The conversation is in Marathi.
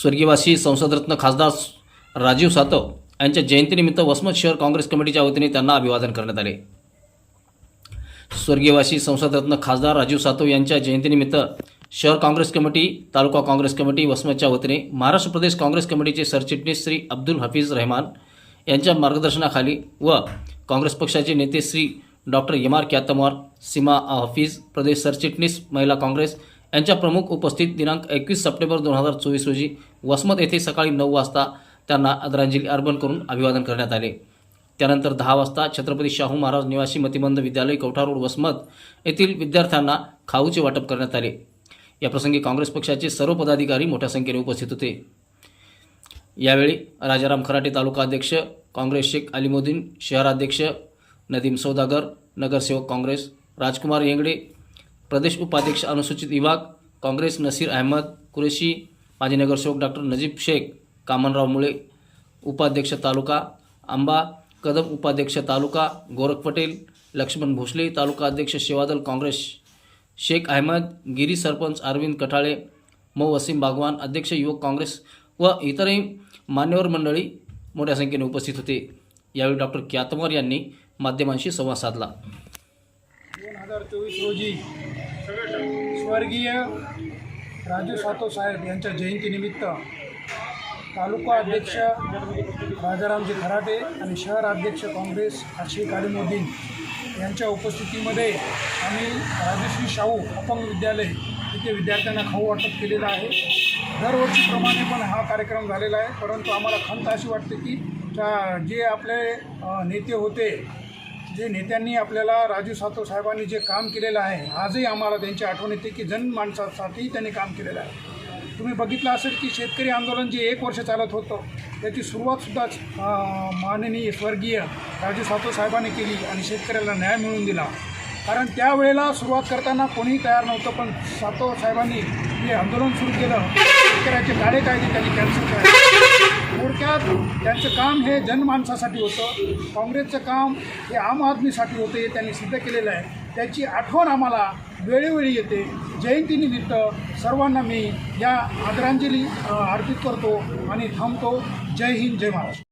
स्वर्गीयवासी संसदरत्न खासदार राजीव सातव यांच्या जयंतीनिमित्त वसमत शहर काँग्रेस कमिटीच्या वतीने त्यांना अभिवादन करण्यात आले. स्वर्गीयवासी संसदरत्न खासदार राजीव सातव यांच्या जयंतीनिमित्त शहर काँग्रेस कमिटी तालुका काँग्रेस कमिटी वसमतच्या वतीने महाराष्ट्र प्रदेश काँग्रेस कमिटीचे सरचिटणीस श्री अब्दुल हफीज रहमान यांच्या मार्गदर्शनाखाली व काँग्रेस पक्षाचे नेते Shri doctor M R Kyatamwar Seema Hafeez प्रदेश सरचिटणीस महिला काँग्रेस यांच्या प्रमुख उपस्थित दिनांक एकवीस सप्टेंबर दोन हजार चोवीस रोजी वसमत येथे सकाळी नऊ वाजता त्यांना आदरांजली अर्पण करून अभिवादन करण्यात आले. त्यानंतर दहा वाजता छत्रपती शाहू महाराज निवासी मतिमंद विद्यालय कवठा रोड वसमत येथील विद्यार्थ्यांना खाऊचे वाटप करण्यात आले. याप्रसंगी काँग्रेस पक्षाचे सर्व पदाधिकारी मोठ्या संख्येने उपस्थित होते. यावेळी राजाराम खराटे तालुका अध्यक्ष काँग्रेस शेख अलिमुद्दीन शहराध्यक्ष नदीम सौदागर नगरसेवक काँग्रेस राजकुमार येंगडे प्रदेश उपाध्यक्ष अनुसूचित विभाग काँग्रेस नसीर अहमद कुरेशी माजी नगरसेवक डॉक्टर नजीब शेख कामनराव मुळे उपाध्यक्ष तालुका आंबा कदम उपाध्यक्ष तालुका गोरख पटेल लक्ष्मण भोसले तालुका अध्यक्ष शेवादल काँग्रेस शेख अहमद गिरी सरपंच अरविंद कठाळे मौ वसीम बागवान अध्यक्ष युवक काँग्रेस व इतरही मान्यवर मंडळी मोठ्या संख्येने उपस्थित होते. यावेळी डॉक्टर क्यातमर यांनी माध्यमांशी संवाद साधला. दोन हजार चोवीस रोजी स्वर्गीय राजू सातो साहेब यांच्या जयंतीनिमित्त तालुका अध्यक्ष राजारामजी खराटे आणि शहर अध्यक्ष काँग्रेस शेख अलिमुद्दीन यांच्या उपस्थितीमध्ये आम्ही राजश्री शाहू अपंग विद्यालय इथे विद्यार्थ्यांना खाऊ वाटप केलेलं आहे. दरवर्षीप्रमाणे पण हा कार्यक्रम झालेला आहे परंतु आम्हाला खंत अशी वाटते की जे आपले नेते होते जे नेत्यांनी आपल्याला राजू सातव साहेबांनी जे काम केलेलं आहे आजही आम्हाला त्यांची आठवण येते की जनमानसासाठी त्यांनी काम केलेलं आहे. तुम्ही बघितलं असेल की शेतकरी आंदोलन जे एक वर्ष चालत होतं त्याची सुरुवातसुद्धा माननीय स्वर्गीय राजू सातव साहेबांनी केली आणि शेतकऱ्याला न्याय मिळवून दिला. कारण त्यावेळेला सुरुवात करताना कोणीही तयार नव्हतं पण सातव साहेबांनी जे आंदोलन सुरू केलं. शेतकऱ्याचे काळे कायदे त्यांनी कॅन्सल केले थोडक्यात त्यांचं काम हे जनमानसासाठी होतं. काँग्रेसचं काम हे आम आदमीसाठी होतं हे त्यांनी सिद्ध केलेलं आहे. त्याची आठवण आम्हाला वेळोवेळी येते. जयंतीनिमित्त सर्वांना मी या आदरांजली अर्पित करतो आणि थांबतो. जय हिंद जय महाराष्ट्र.